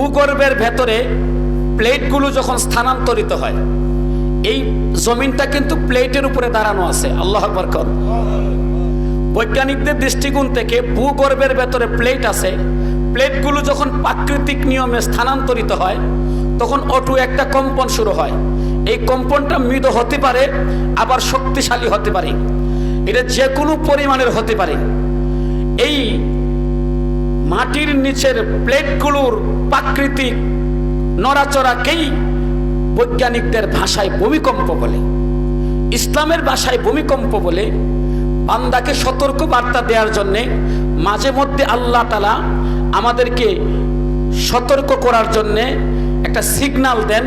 ভূগর্ভের ভেতরে প্লেটগুলো যখন স্থানান্তরিত হয়, এই জমিনটা কিন্তু প্লেটের উপরে দাঁড়ানো আছে। আল্লাহ বরকত বৈজ্ঞানিকদের দৃষ্টিকোণ থেকে ভূগর্ভের ভেতরে প্লেট আছে। প্লেটগুলো যখন প্রাকৃতিক নিয়মে স্থানান্তরিত হয়, তখন অটু একটা কম্পন শুরু হয়। এই কম্পনটা মৃদু হতে পারে, আবার শক্তিশালী হতে পারে। এটা যে কোনো পরিমাণের হতে পারে। এই মাটির নিচের প্লেটগুলোর প্রাকৃতিক নড়াচড়াকেই বৈজ্ঞানিকদের ভাষায় ভূমিকম্প বলে। ইসলামের ভাষায় ভূমিকম্প বলে। বান্দাকে সতর্ক বার্তা দেওয়ার জন্যে মাঝে মধ্যে আল্লাহ তালা আমাদেরকে সতর্ক করার জন্যে একটা সিগনাল দেন,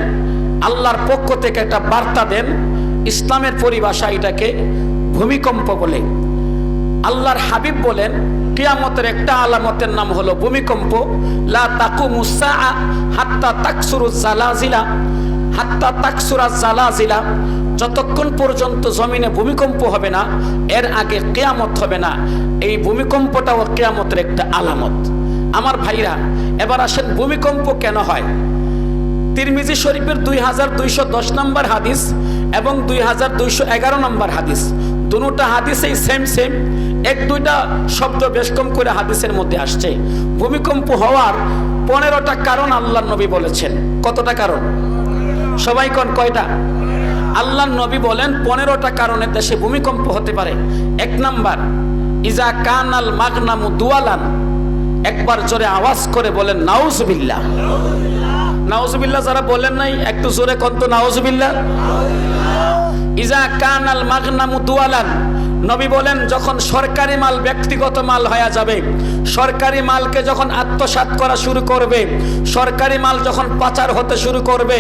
আল্লাহর পক্ষ থেকে একটা বার্তা দেন, ইসলামের পরিভাষা এটাকে ভূমিকম্প বলে। আল্লাহর হাবিব বলেন কিয়ামতের একটা আলামতের নাম হলো ভূমিকম্প। লা তাকু মুসা হাত্তা তাকসুরু জালাজিলা, হাত্তা তাকসুরা জালাজিলা। যতক্ষণ পর্যন্ত জমিনে ভূমিকম্প হবে না, এর আগে কেয়ামত হবে না। এই ভূমিকম্পটাও কেয়ামতের একটা আলামত। আমার ভাইরা, এবার আসেন ভূমিকম্প কেন হয়? তিরমিজি শরীফের দুই হাজার দুইশো দশ নম্বর হাদিস এবং দুই হাজার দুইশো এগারো নম্বর হাদিস। দুটা হাদিসেই সেম সেম এক দুইটা শব্দ বেশ কম করে হাদিসের মধ্যে আসছে। ভূমিকম্প হওয়ার পনেরোটা কারণ আল্লাহ নবী বলেছেন। কতটা কারণ? সবাই কোন কয়টা? আল্লাহ নবী বলেন, পনেরোটা কারণে দেশে ভূমিকম্প হতে পারে। এক নাম্বার, ইজা কান কানাল মাগনামু দুয়ালান। একবার জোরে আওয়াজ করে বলেন, নাউজবিল্লাহ। নাউজুবিল্লাহ যারা বলেন নাই, একটু জোরে কন্ত নাউজুবিল্লাহ। ইজা কান কানাল মাগনামু দুয়ালান। নবী বলেন, যখন সরকারি মাল, ব্যক্তিগত মাল হয়ে যাবে, সরকারি মালকে যখন আত্মসাৎ করা শুরু করবে, সরকারি মাল যখন পাচার হতে শুরু করবে,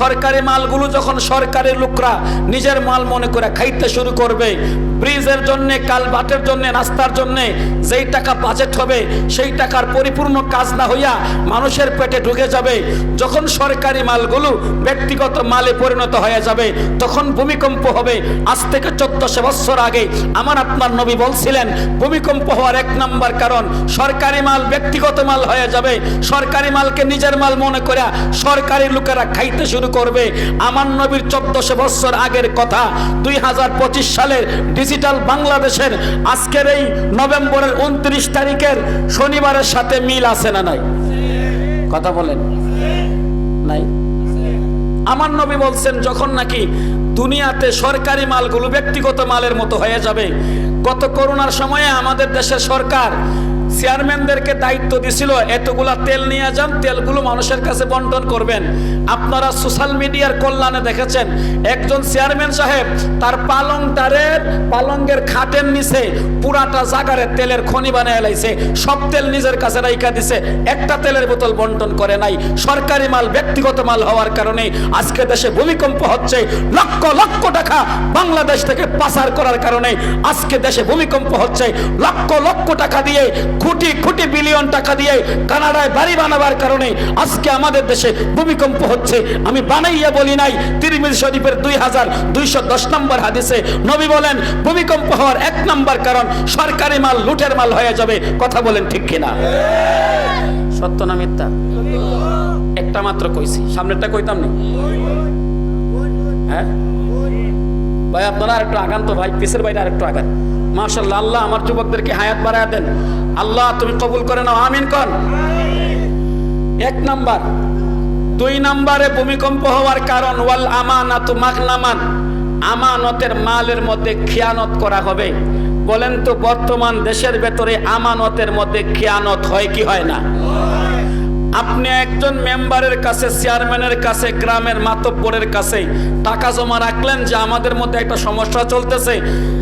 সরকারি মালগুলো যখন সরকারি লোকরা নিজের মাল মনে করে খাইতে শুরু করবে, ব্রিজের জন্য, কালবাটের জন্য, রাস্তার জন্য, যেই টাকা বাজেট হবে, সেই টাকার পরিপূর্ণ কাজ না হইয়া মানুষের পেটে ঢুকে যাবে। যখন সরকারি মালগুলো ব্যক্তিগত মালে পরিণত হয়ে যাবে, তখন ভূমিকম্প হবে। আজ থেকে চোদ্দশো বছর আগে আমার আপনার নবী বলছিলেন, ভূমিকম্প হওয়ার এক নাম্বার কারণ, সরকারি মাল ব্যক্তিগত মাল হয়ে যাবে। সরকারি মালকে নিজের মাল মনে করে সরকারি লোকেরা খাইতে শুরু করবে। আমার নবীর চোদ্দশো বছর আগের কথা, দুই হাজার পঁচিশ সালের ডিজিটাল বাংলাদেশের আজকের এই নভেম্বরের উনত্রিশ তারিখের শনিবারের সাথে মিল আছে না নাই? কথা বলেন। নাই? আমার নবী বলছেন, যখন নাকি দুনিয়াতে সরকারি মালগুলো ব্যক্তিগত মালের মতো হয়ে যাবে, গত করোনার সময়ে আমাদের দেশের সরকার চেয়ারম্যানদেরকে দায়িত্ব দিছিল, এতগুলা তেল নিয়ে যান, তেলগুলো মানুষের কাছে বন্টন করবেন। আপনারা সোশ্যাল মিডিয়ার কল্যাণে দেখেছেন, একজন চেয়ারম্যান সাহেব তার পালংটারের পালঙ্গের খাটের নিচে পুরাটা জাগারে তেলের খনি বানিয়ে লাইছে, সব তেল নিজের কাছে রাইকা দিছে, একটা তেলের বোতল বন্টন করে নাই। সরকারি মাল, ব্যক্তিগত মাল হওয়ার কারণে আজকে দেশে ভূমিকম্প হচ্ছে, লক্ষ লক্ষ টাকা বাংলাদেশ থেকে পাচার করার কারণে আজকে দেশে ভূমিকম্প হচ্ছে, লক্ষ লক্ষ টাকা দিয়ে কোটি কোটি বিলিয়ন টাকা দিয়ে কানাডায় বাড়ি বানাবার কারণে আজকে আমাদের দেশে ভূমিকম্প হচ্ছে। আমি বানাইয়া বলি নাই, তিরমিজ শরীফের দুই হাজার দুইশো দশ নম্বর হাদিসে নবী বলেন, ভূমিকম্প হওয়ার এক নম্বর কারণ সরকারি মাল, লুটের মাল হয়ে যাবে। কথা বলেন ঠিক কিনা? সত্য না মিথ্যা? একটা মাত্র কইছি। সামনেরটা কইতাম না? হ্যাঁ? ভাই, আপনারা আরেকটু আগান তো, ভাই, পিসের বাইরে আরেকটু আগান। মার্শাল্লাহ আল্লাহ আমার যুবকদেরকে হায়াত বাড়ায় দেন। আল্লাহ, তুমি কবুল করে নাও, আমিন কন। এক নাম্বার, দুই নাম্বারে ভূমিকম্প হওয়ার কারণ, ওয়াল আমানাতু মাগনামান, আমানতের মালের মধ্যে খেয়ানত করা হবে। বলেন তো, বর্তমান দেশের ভেতরে আমানতের মধ্যে খেয়ানত হয় কি হয় না? আপনি একজন মেম্বারের কাছে, চেয়ারম্যানের কাছে, গ্রামের মাতব্বরের কাছে টাকা জমা রাখলেন যে আমাদের মধ্যে একটা সমস্যা চলতেছে।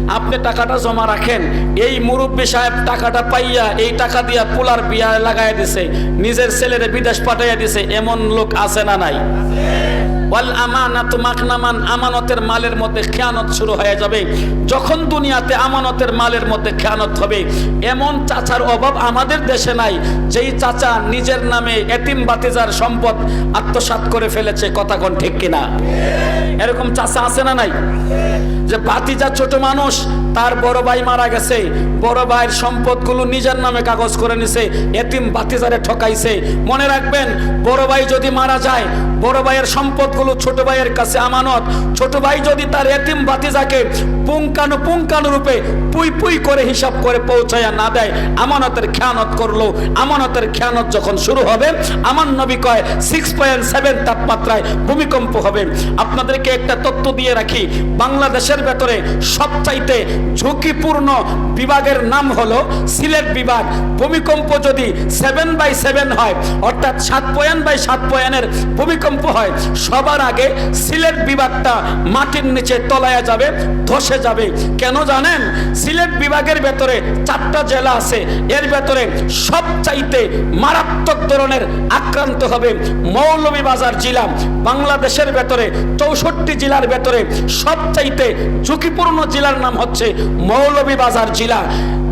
আপনি টাকাটা জমা রাখেন। এই মুরব্বী সাহেব টাকাটা পাইয়া এই টাকা দিয়া পোলার বিয়া লাগাই দিছে। নিজের ছেলেরে বিদেশ পাঠাইয়া দিছে। এমন লোক আছে না নাই? আমানতের মালের মধ্যে খেয়ানত শুরু হয়ে যাবে। যখন দুনিয়াতে আমানতের মালের মধ্যে খেয়ানত হবে, এমন চাচার অভাব আমাদের দেশে নাই। যেই চাচা নিজের নামে এতিম বাতিজার সম্পদ আত্মসাত করে ফেলেছে, কথা কোন ঠিক কিনা? এরকম চাষা আছে না নাই? যে বাতিজা ছোট মানুষ, তার বড় ভাই মারা গেছে, বড় ভাইয়ের সম্পদগুলো নিজের নামে কাগজ করে নিছে, এতিম বাতিজারে ঠকাইছে। মনে রাখবেন, বড় ভাই যদি মারা যায় বড় ভাইয়ের সম্পদগুলো ছোট ভাইয়ের কাছে আমানত। ছোট ভাই যদি তার এতিম বাতিজাকে পুঙ্কানু পুঙ্কানু রূপে পুই পুই করে হিসাব করে পৌঁছায়া না দেয়, আমানতের খেয়ানত করল। আমানতের খেয়ানত যখন শুরু হবে, আমার নবী কয় সিক্স পয়েন্ট সেভেন তাপমাত্রায় ভূমিকম্প হবে। আপনাদেরকে একটা তথ্য দিয়ে রাখি, বাংলাদেশের ভেতরে সবচাইতে ঝুঁকিপূর্ণ বিভাগের নাম হলো সিলেট বিভাগ। ভূমিকম্প যদি সেভেন বাই সেভেন হয়, অর্থাৎ সাত পয়েন্ট বাই সাত পয়েন্টের ভূমিকম্প হয়, সবার আগে সিলেট বিভাগটা মাটির নিচে তলায়া যাবে, ধসে যাবে। কেন জানেন? সিলেট বিভাগের ভেতরে চারটা জেলা আছে, এর ভেতরে সবচাইতে মারাত্মক ধরনের আক্রান্ত হবে মৌলভীবাজার জেলা। বাংলাদেশের ভেতরে, চৌষট্টি জেলার ভেতরে সবচাইতে ঝুঁকিপূর্ণ জেলার নাম হচ্ছে মৌলভীবাজার জেলা।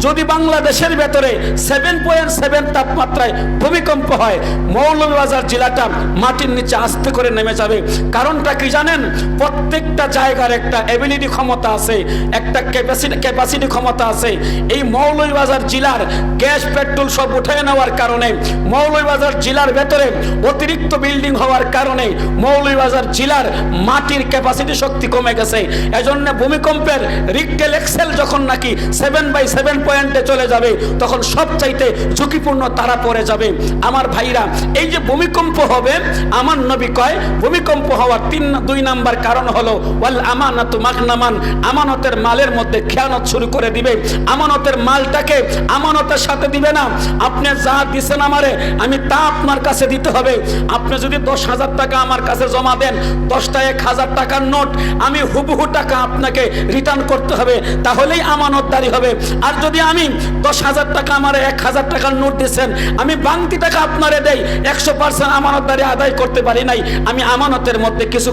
যদি বাংলাদেশের ভেতরে সেভেন পয়েন্ট সেভেন তাপমাত্রায় ভূমিকম্প হয়, মৌলভীবাজার জেলাটা মাটির নিচে আস্তে করে নেমে যাবে। কারণটা কি জানেন? প্রত্যেকটা জায়গার একটা এবিলিটি ক্ষমতা আছে, একটা ক্যাপাসিটি ক্যাপাসিটি ক্ষমতা আছে। এই মৌলভীবাজার জেলার গ্যাস, পেট্রোল সব উঠে নেওয়ার কারণে, মৌলভীবাজার জেলার ভেতরে অতিরিক্ত বিল্ডিং হওয়ার কারণে মৌলভীবাজার জেলার মাটির ক্যাপাসিটি শক্তি কমে গেছে। এজন্য ভূমিকম্পের রিক্টেল এক্সেল যখন নাকি সেভেন বাই সেভেন পয়েন্টে চলে যাবে, তখন সবচাইতে ঝুঁকিপূর্ণ তারা পড়ে যাবে। আমার ভাইরা, এই যে ভূমিকম্প হবে, আমার নবী কয় ভূমিকম্প হওয়ার তিন, দুই নাম্বার কারণ হলো, ওয়াল আমানাতু মাগনামান, আমানতের মালের মধ্যে খেয়ানত শুরু করে দিবে। আমানতের মালটাকে আমানতের সাথে দিবে না। আপনি যা দিছেন আমারে, আমি তা আপনার কাছে দিতে হবে। আপনি যদি দশ হাজার টাকা আমার কাছে জমা দেন, দশটা এক হাজার টাকার নোট, আমি হুবহু টাকা আপনাকে রিটার্ন করতে হবে। তাহলেই আমানতদারি হবে। আর যদি আমি দশ হাজার টাকা আমার এক হাজার টাকার নোট দিচ্ছেন, আমি বাংতি টাকা আপনারে দেই, একশো পার্সেন্ট আমানতদারি আদায় করতে পারি নাই, আমি আমানতের মধ্যে কিছু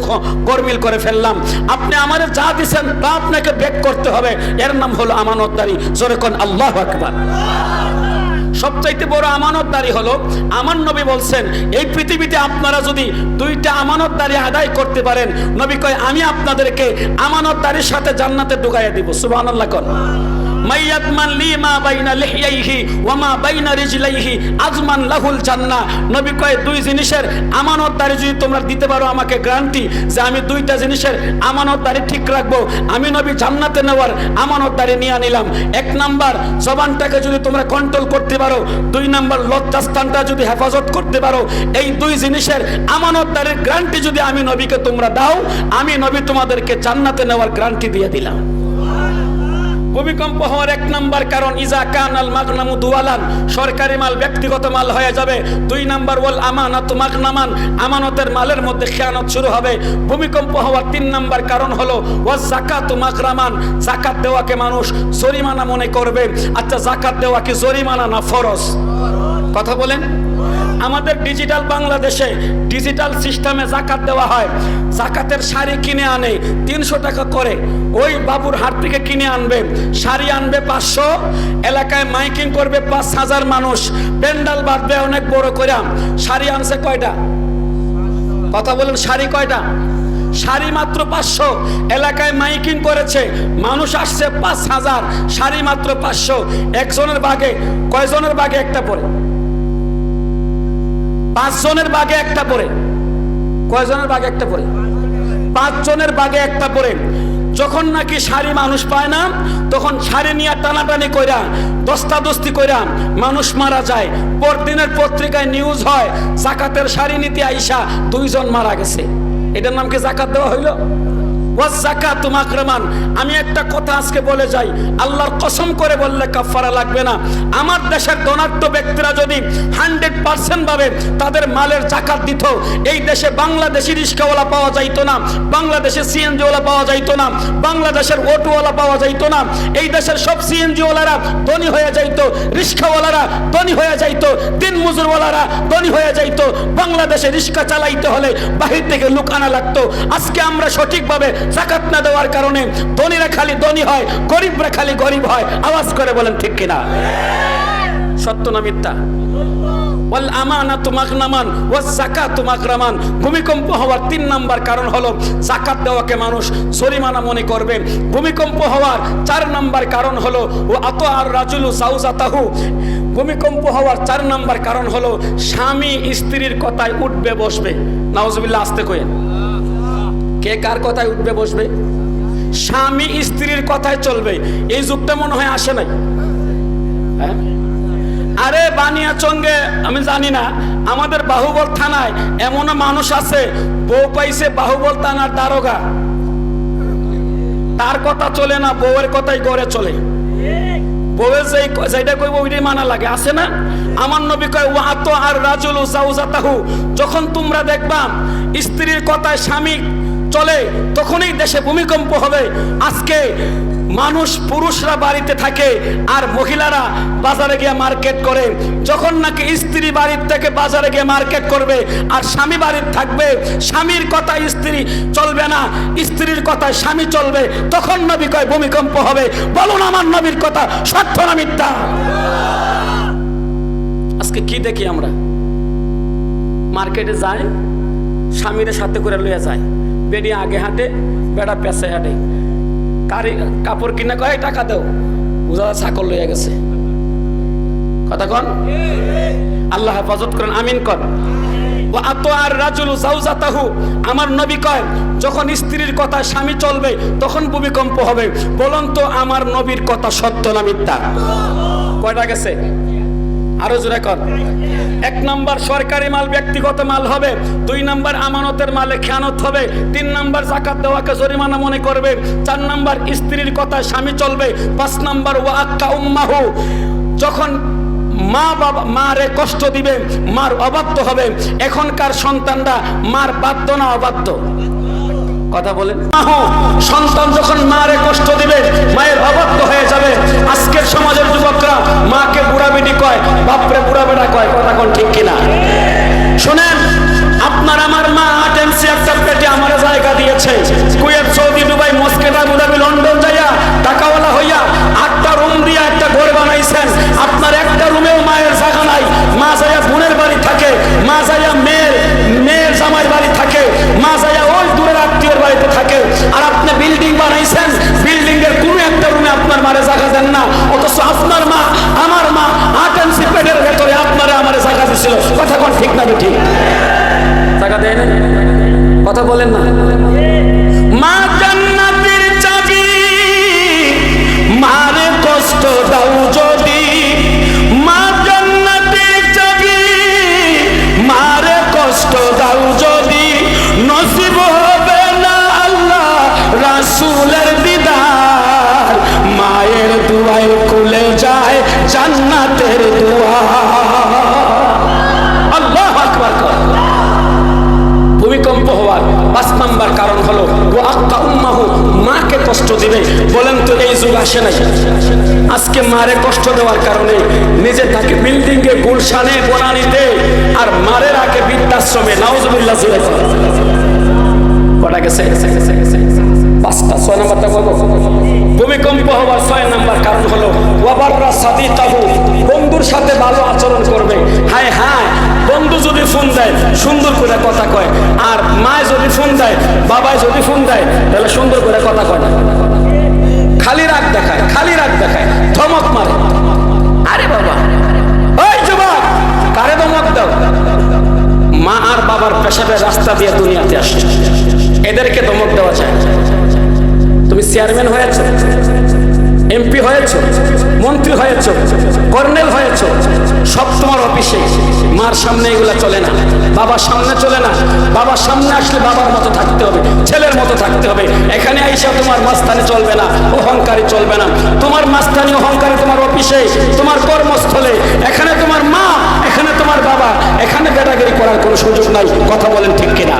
গরমিল করে ফেললাম। আপনি আমারে যা দিচ্ছেন তা আপনাকে ব্যাক করতে হবে। এর নাম হলো আমানতদারি। জোরে কোন আল্লাহ আকবার। সবচাইতে বড় আমানতদারি হলো, আমার নবী বলছেন, এই পৃথিবীতে আপনারা যদি দুইটা আমানতদারি আদায় করতে পারেন, নবী কয়, আমি আপনাদেরকে আমানতদারির সাথে জান্নাতে ঢুকাইয়া দিব। সুবহানাল্লাহ কোন মাইয়াতমান লি মা বাইনা মা আজমান লাহুল নবী কয়, দুই জিনিসের যদি তোমরা দিতে পারো আমাকে গ্যারান্টি যে আমি দুইটা জিনিসের ঠিক রাখব। আমি নবী জান্নাতে নেওয়ার নিয়ে নিলাম। এক নাম্বার, জবানটাকে যদি তোমরা কন্ট্রোল করতে পারো। দুই নাম্বার, লজ্জাস্থানটা যদি হেফাজত করতে পারো। এই দুই জিনিসের আমানতদারির গ্যারান্টি যদি আমি নবীকে তোমরা দাও, আমি নবী তোমাদেরকে জান্নাতে নেওয়ার গ্যারান্টি দিয়ে দিলাম। ভূমিকম্প হওয়ার এক নাম্বার কারণ, ইজা কানাল মাগনামু দুয়ালান সরকারি মাল, ব্যক্তিগত মাল হয়ে যাবে। দুই নাম্বার, ওয়াল আমানাত মাগনামান আমানতের মালের মধ্যে খেয়ানত শুরু হবে। ভূমিকম্প হওয়ার তিন নাম্বার কারণ হলো, ওয়াজ জাকাতু মাগরামান জাকাত দেওয়াকে মানুষ জরিমানা মনে করবে। আচ্ছা জাকাত দেওয়া কি জরিমানা না ফরজ? কথা বলেন। আমাদের ডিজিটাল বাংলাদেশে ডিজিটাল সিস্টেমে জাকাত দেওয়া হয়। জাকাতের শাড়ি কিনে আনে, তিনশো টাকা করে। ওই বাবুর হাট থেকে কিনে আনবে। শাড়ি আনবে পাঁচশো, এলাকায় মাইকিং করবে পাঁচ হাজার মানুষ। প্যান্ডাল বাঁধবে অনেক বড় করে শাড়ি আনছে কয়টা? কথা বলেন, শাড়ি কয়টা? শাড়ি মাত্র পাঁচশো, এলাকায় মাইকিং করেছে। মানুষ আসছে পাঁচ হাজার, শাড়ি মাত্র পাঁচশো। একজনের বাগে, কয়জনের বাগে একটা পরে পাঁচজনের বাগে একটা পরে কয়জনের বাগে একটা পরে পাঁচজনের বাগে একটা পরে যখন নাকি শাড়ি মানুষ পায় না, তখন শাড়ি নিয়ে টানাটানি কইরা, দস্তাদস্তি কইরা মানুষ মারা যায়। পরদিনের পত্রিকায় নিউজ হয়, জাকাতের শাড়ি নিতে আইসা দুইজন মারা গেছে। এটার নাম কি জাকাত দেওয়া হইল? আমি একটা কথা আজকে বলে যাই। আল্লাহর কসম করে বললে কাফারা লাগবে না। আমার দেশের ধনাঢ্য ব্যক্তিরা যদি হান্ড্রেড পার্সেন্ট ভাবে তাদের মালের জাকাত দিত, এই দেশে বাংলাদেশি রিক্সাওয়ালা পাওয়া যাইতো না, বাংলাদেশে সিএনজিওয়ালা পাওয়া যাইতো না, বাংলাদেশের অটোওয়ালা পাওয়া যাইতো না, এই দেশের সব সিএনজিওয়ালারা ধনী হয়ে যাইতো রিক্সাওয়ালারা ধনী হয়ে যাইতো, দিন মজুরওয়ালারা ধনী হয়ে যাইতো, বাংলাদেশে রিক্সা চালাইতে হলে বাহির থেকে লোক আনা লাগতো। আজকে আমরা সঠিকভাবে জাকাত না দেওয়ার কারণে ধনীরা খালি ধনী হয়, গরিবরা খালি গরিব হয়। আওয়াজ করে বলেন, ঠিক কিনা? সত্য না মিথ্যা? ওয়াল আমানাতু মাগনামান ওয়াজ যাকাতু মাগরামান ভূমিকম্প হওয়ার তিন নাম্বার কারণ হলো যাকাত দেওয়াকে মানুষ জরিমানা মনে করবে। ভূমিকম্প হওয়ার চার নাম্বার কারণ হলো ও আত আর রাজুলু জাউজাতাহু ভূমিকম্প হওয়ার চার নাম্বার কারণ হলো, স্বামী স্ত্রীর কথায় উঠবে, বসবে। নাউজুবিল্লাহ, আসতে কইেন। কে কার কথায় উঠবে, বসবে? স্বামী স্ত্রীর কথায় চলবে। এই যুগটা মনে হয় আসে নাই। হ্যাঁ? আরে বানিয়া চঙ্গে আমি জানি না, আমাদের বাহুবল থানায় এমন মানুষ আছে, বউ পাইছে বাহুবল থানার দারোগা। তার কথা চলে না, বউয়ের কথাই গড়ে চলে। বউয়ের যেই যেটা কইব, ওইটাই মানা লাগে। আছে না? আমার নবী কয় ওয়া আতো আর রাজুলু জাউজাতাহু। যখন তোমরা দেখবা, স্ত্রীর কথায় স্বামী চলে, তখনই দেশে ভূমিকম্প হবে। আজকে মানুষ, পুরুষরা বাড়িতে থাকে আর মহিলারা বাজারে গিয়ে মার্কেট করে। যখন নাকি স্ত্রী বাড়ির থেকে বাজারে গিয়ে মার্কেট করবে আর স্বামী বাড়ির থাকবে, স্বামীর কথা স্ত্রী চলবে না, স্ত্রীর কথায় স্বামী চলবে, তখন নবী কয়, ভূমিকম্প হবে। বলুন আমার নবীর কথা, সত্য না মিথ্যা? আজকে কি দেখি আমরা? মার্কেটে যায় স্বামীর সাথে করে লইয়া যায়। বেডি আগে হাঁটে, বেড়া পেছে হাঁটে। কারি, কাপড় কিনে কয় টাকা দাও। বুঝা ছাকল লইয়া গেছে। কথা কন? আল্লাহ হেফাজত করেন, আমিন কর। আমার নবী কয়, যখন স্ত্রীর কথা স্বামী চলবে, তখন ভূমিকম্প হবে। বলুন আমার নবীর কথা সত্য না মিথ্যা? কয়টা গেছে? আরও জোরে কর। এক নাম্বার সরকারি মাল, ব্যক্তিগত মাল হবে। দুই নাম্বার আমানতের মালে খেয়ানত হবে। তিন নাম্বার জাকাত দেওয়াকে জরিমানা মনে করবে। চার নাম্বার স্ত্রীর কথা স্বামী চলবে। পাঁচ নাম্বার ও আক্কা উম্মাহু। যখন মা বাবা, মারে কষ্ট দিবে, মার অবাধ্য হবে। এখনকার সন্তানরা মার বাধ্য না অবাধ্য? কথা মাহু, সন্তান যখন মারে কষ্ট দিবে মায়ের অবাধ্য হয়ে যাবে। আজকের সমাজের যুবকরা মাকে বুড়া বেটি কয় বাপরে বুড়া বেটা কয় কথা কোন ঠিক কিনা? শুনেন আপনার আমার মা আট এমসি একটা পেটে আমার জায়গা দিয়েছে। Kuwait Saudi Dubai Muscat Abu Dhabi London যাইয়া টাকাওয়ালা হইয়া আটটা রুম দিয়া একটা ঘর বানাইছেন। আপনার একটা রুমেও মায়ের জায়গা নাই। মা যাইয়া বোনের বাড়ি থাকে মা যাইয়া মেয়ের মেয়ের জামাই বাড়ি থাকে মা যাইয়া কষ্ট দেওয়ার কারণে নিজে থাকে বিল্ডিং এ গুলশানে বনানিতে আর মারে রাখে বৃদ্ধাশ্রমে, নাউজুবিল্লাহ কটা গেছে? পাঁচটা, ছয় বলব? ভূমিকম্প হওয়ার ছয় কারণ হলো, ওয়াবাররা তাহু বন্ধুর সাথে ভালো আচরণ করবে। হায় হায়, বন্ধু যদি ফোন দেয়, সুন্দর করে কথা কয়। আর মায় যদি ফোন দেয়, বাবায় যদি ফোন দেয়, তাহলে সুন্দর করে কথা কয়। না খালি রাগ দেখায় খালি রাগ দেখায় ধমক মারে। আরে বাবা। ওই যুবক কারে ধমক দাও? মা আর বাবার পেশাবে রাস্তা দিয়ে দুনিয়াতে আসছে। এদেরকে ধমক দেওয়া যায়। তুমি চেয়ারম্যান হয়েছ? এমপি হয়েছ, মন্ত্রী হয়েছ, কর্নেল হয়েছ, সব তোমার অফিসে। মার সামনে এগুলা চলে না, বাবার সামনে চলে না, বাবার সামনে আসলে বাবার মতো থাকতে হবে, ছেলের মতো থাকতে হবে। এখানে আইসা তোমার মাস্তানি চলবে না, অহংকারী চলবে না। তোমার মাস্তানি, অহংকারী তোমার অফিসে, তোমার কর্মস্থলে, এখানে তোমার মা, এখানে তোমার বাবা, এখানে বেটাগিরি করার কোনো সুযোগ নাই, কথা বলেন ঠিক কিনা?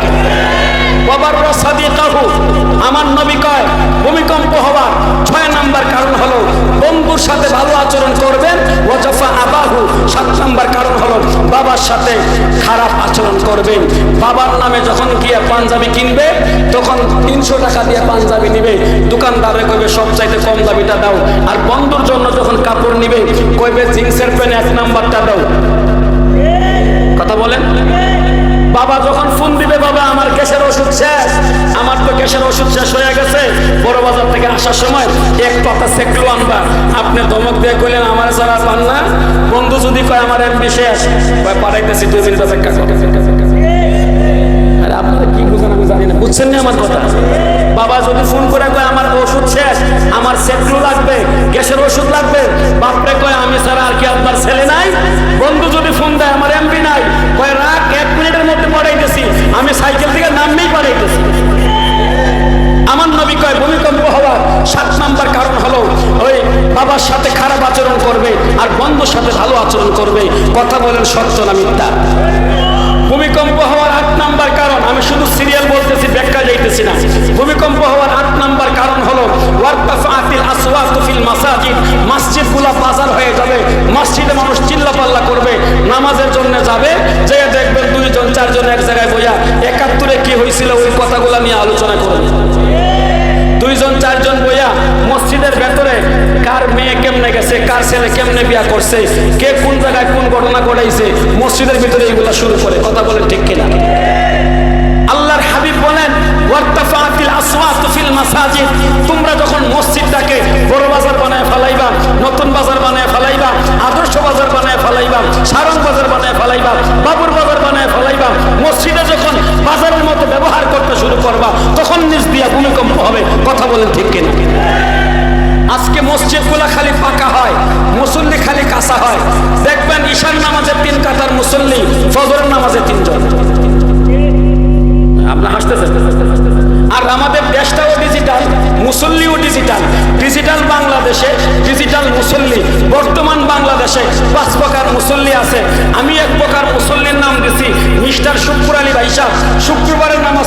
আমার নবী কয়, ভূমিকম্প হওয়ার ছয় নাম্বার কারণ হলো, বন্ধুর সাথে ভালো আচরণ করবেন, ওয়াজাফা আবাহু। সাত নাম্বার কারণ হলো, বাবার সাথে খারাপ আচরণ করবেন। বাবার নামে যখন গিয়ে পাঞ্জাবি কিনবে, তখন তিনশো টাকা দিয়ে পাঞ্জাবি নিবে। দোকানদারে কইবে, সব চাইতে কম দাবিটা দাও। আর বন্ধুর জন্য যখন কাপড় নিবে, কইবে, জিন্সের প্যান্ট এক নাম্বারটা দাও। কথা বলেন? বাবা যখন ফোন দিবে, বাবা, আমার গ্যাসের ওষুধ শেষ, আমার তো গ্যাসের ওষুধ শেষ হয়ে গেছে। বড় বাজার থেকে আসার সময় এক পাতা সেকলো আনবা। আপনি ধমক দিয়ে কইলেন, আমার যারা পান না, বন্ধু যদি কয় আমার এমবি শেষ, কয় পাঠাইতেছি, দুই মিনিট অপেক্ষা করো। আপনারা কি বুঝেন, আমি জানি না। বুঝছেন না আমার কথা? বাবা যদি ফোন করে কয়, আমার ওষুধ শেষ, আমার সেকলো লাগবে, গ্যাসের ওষুধ লাগবে বাবার সাথে খারাপ আচরণ করবে আর বন্ধুর সাথে ভালো আচরণ করবে, কথা বলেন সত্য না মিথ্যা? ভূমিকম্প হওয়ার আট নাম্বার কারণ, আমি শুধু সিরিয়াল বলতেছি, ব্যাখ্যা যাইতেছি না। ভূমিকম্প হওয়ার আট নাম্বার কারণ হলো মাসাজিদ, মসজিদগুলো বাজার হয়ে যাবে, মসজিদে মানুষ চিল্লাপাল্লা করবে, নামাজের জন্য যাবে যে দেখবেন দুইজন, চারজন এক জায়গায় বইয়া, একাত্তরে কি হয়েছিল ওই কথাগুলো নিয়ে আলোচনা করবে। দুইজন, চারজন বইয়া মসজিদের ভেতরে কার মেয়ে কেমনে গেছে, কার ছেলে কেমনে বিয়া করছে, কে কোন জায়গায় কোন ঘটনা ঘটাইছে, মসজিদের ভিতরে এগুলো শুরু করে, কথা বলেন ঠিক কিনা? আল্লাহর হাবিব বলেন তোমরা যখন মসজিদটাকে বড় বাজার বানায় ফেলাইবা, নতুন বাজার বানায় ফেলাইবা, আদর্শ বাজার বানায় ফেলাইবা, সারং বাজার বানায় ফেলাইবা, বাবুর বাজার বানায় ফেলাইবা, মসজিদে যখন বাজারের মতো ব্যবহার করতে শুরু করবা, তখন নিজ দিয়া ভূমিকম্প হবে, কথা বলেন ঠিক মসজিদগুলা খালি পাকা হয়, মুসল্লি খালি কাঁচা হয়। দেখবেন ঈশান নামাজের তিন কাতার মুসল্লি ফজরের নামাজে তিনজন। আপনি হাসতেছেন? আর আমাদের দেশটাও ডিজিটাল মুসল্লিও ডিজিটাল ডিজিটাল বাংলাদেশে ডিজিটাল মুসল্লি। বর্তমান বাংলাদেশে পাঁচ প্রকার মুসল্লি আছে। আমি এক প্রকার মুসল্লির নাম দিছি, মিস্টার শুক্র আলী ভাই সাহ শুক্রবারের নামাজ